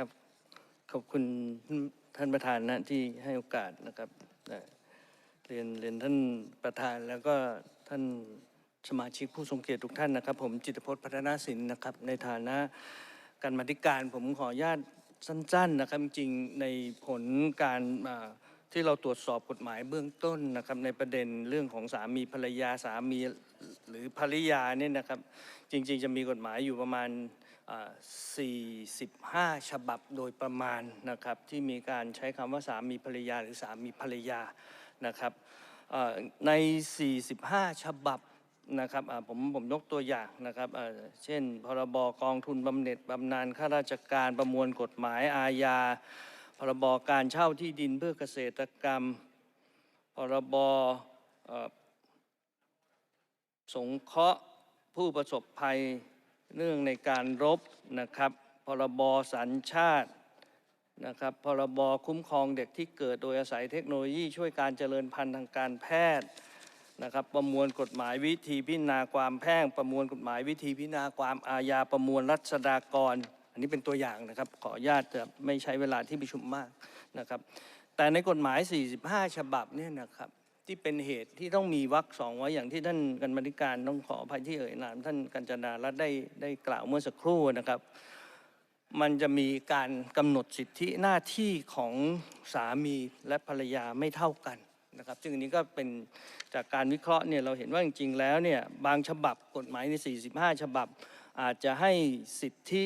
ครับ ขอบคุณท่านประธานนะที่ให้โอกาสนะครับเรียนเรียนท่านประธานแล้วก็ท่านสมาชิกผู้ทรงเกียรติทุกท่านนะครับ ผมจิตพจน์พัฒนาสินนะครับ ในฐานะการมาธิการผมขออนุญาตสั้น ๆนะครับ จริงในผลการอ่า ที่เราตรวจสอบกฎหมายเบื้องต้นนะครับในประเด็นเรื่องของสามีภรรยาสามีหรือภริยาเนี่ยนะครับ จริงๆ จะมีกฎหมายอยู่ประมาณ 45 ฉบับโดยประมาณนะครับ ที่มีการใช้คำว่าสามีภรรยาหรือสามีภรรยานะครับใน 45 ฉบับนะครับผมผมยกตัวอย่างนะครับเช่น พรบกองทุนบำเหน็จบำนาญข้าราชการประมวลกฎหมายอาญา พรบการเช่าที่ดินเพื่อเกษตรกรรม พรบสงเคราะห์ผู้ประสบภัยเรื่องในการรบนะครับ พรบสัญชาตินะครับ พรบคุ้มครองเด็กที่เกิดโดยอาศัยเทคโนโลยีช่วยการเจริญพันธุ์ทางการแพทย์นะครับประมวลกฎหมายวิธีพิจารณาความแพ่ง ประมวลกฎหมายวิธีพิจารณาความอาญาประมวลรัชดากร อันนี้เป็นตัวอย่างนะครับ ขออนุญาตจะไม่ใช้เวลาที่ประชุมมากนะครับ แต่ในกฎหมาย 45 ฉบับเนี่ยนะครับที่เป็นเหตุที่ต้องมีวรรคสองไว้อย่างที่ท่านกรรมธิการต้องขออภัยที่เอ่ยนามท่านกัญจนารัตได้ได้กล่าวเมื่อสักครู่นะครับ มันจะมีการกำหนดสิทธิหน้าที่ของสามีและภรรยาไม่เท่ากันนะครับ ซึ่งอันนี้ก็เป็นจากการวิเคราะห์เนี่ยเราเห็นว่าจริงๆแล้วเนี่ยบางฉบับกฎหมายใน 45 ฉบับ อาจจะให้สิทธิ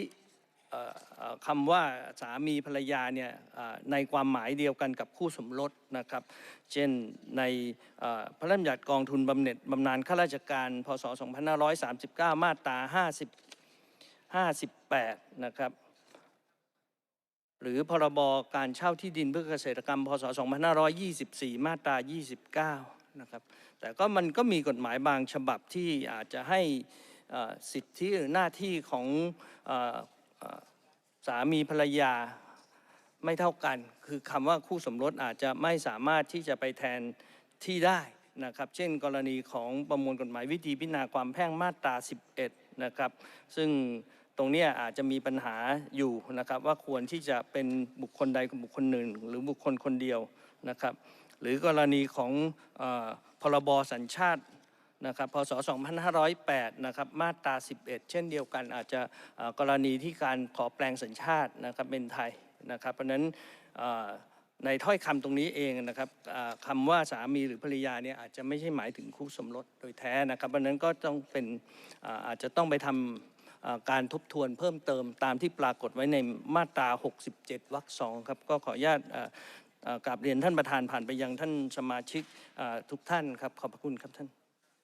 คำว่าสามีภรรยาเนี่ยในความหมายเดียวกันกับคู่สมรสนะครับ เช่นในพระราชบัญญัติกองทุนบำเหน็จบำนาญข้าราชการพศ 2539 มาตรา 50 58 นะครับ หรือพรบการเช่าที่ดินเพื่อเกษตรกรรม พศ 2524 มาตรา 29 นะครับ แต่ก็มันก็มีกฎหมายบางฉบับที่อาจจะให้สิทธิหรือหน้าที่ของ สามีภรรยาไม่เท่ากัน คือคำว่าคู่สมรสอาจจะไม่สามารถที่จะไปแทนที่ได้นะครับ เช่น กรณีของประมวลกฎหมายวิธีพิจารณาความแพ่งมาตรา 11 นะครับ ซึ่งตรงนี้อาจจะมีปัญหาอยู่นะครับว่าควรที่จะเป็นบุคคลใดบุคคลหนึ่ง หรือบุคคลคนเดียวนะครับ หรือกรณีของออพรบสัญชาติ นะครับพศ 2508 นะครับมาตรา 11 เช่นเดียวกันอาจจะกรณีที่การขอแปลงสัญชาตินะครับเป็นไทยนะครับ เพราะนั้นในถ้อยคำตรงนี้เองนะครับอ่าคำว่าสามีหรือภรรยาเนี่ยอาจจะไม่ใช่หมายถึงคู่สมรสโดยแท้นะครับเพราะนั้นก็ต้องเป็นอาจจะต้องไปทำอ่าการทบทวนเพิ่มเติมตามที่ปรากฏไว้ในมาตรา 67 วรรคสองครับก็ขออนุญาตกราบเรียนท่านประธานผ่านไปยังท่านสมาชิกทุกท่านครับขอบพระคุณครับท่าน